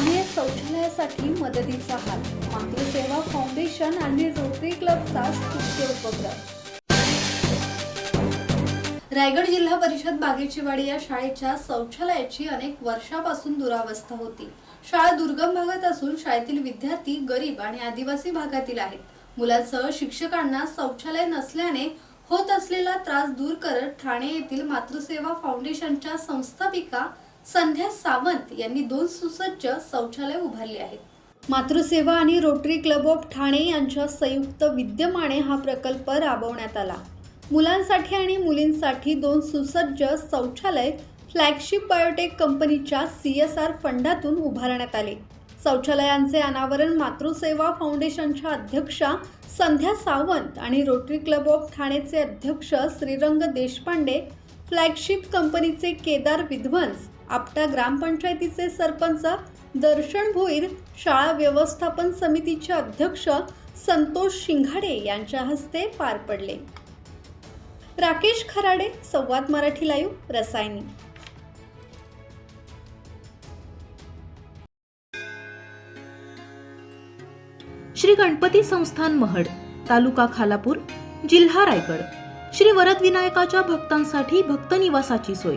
शौचालयासाठी मदतीचा हात. मातृसेवा फाउंडेशन आणि रोटरी क्लबचा स्तुत्य उपक्रम. रायगड जिल्हा परिषद बागेचीवाडी या शाळेच्या शौचालयाची अनेक वर्षापासून दुरावस्था होती. शाळा दुर्गम भागात असून शाळेतील विद्यार्थी गरीब आणि आदिवासी भागातील आहेत. मुलांसह शिक्षकांना शौचालय नसल्याने होत असलेला त्रास दूर करत ठाणे येथील मातृसेवा फाउंडेशनच्या संस्थापिका संध्या सावंत यांनी दोन सुसज्ज शौचालय उभारली आहेत. मातृसेवा आणि रोटरी क्लब ऑफ ठाणे यांच्या संयुक्त विद्यमाने हा प्रकल्प राबवण्यात आला. मुलांसाठी आणि मुलींसाठी दोन सुसज्ज शौचालय फ्लॅगशिप बायोटेक कंपनीच्या सी एस आर फंडातून उभारण्यात आले. शौचालयांचे अनावरण मातृसेवा फाउंडेशनच्या अध्यक्षा संध्या सावंत आणि रोटरी क्लब ऑफ ठाणेचे अध्यक्ष श्रीरंग देशपांडे फ्लॅगशिप कंपनीचे केदार विध्वंस आपटा ग्रामपंचायतीचे सरपंच दर्शन भोईर शाळा व्यवस्थापन समितीचे अध्यक्ष संतोष शिंघाडे यांच्या हस्ते पार पडले. राकेश खराडे संवाद मराठी लाईव्ह रसायनी. श्री गणपती संस्थान महड तालुका खालापूर जिल्हा रायगड. श्री वरदविनायकाच्या भक्तांसाठी भक्त निवासाची सोय.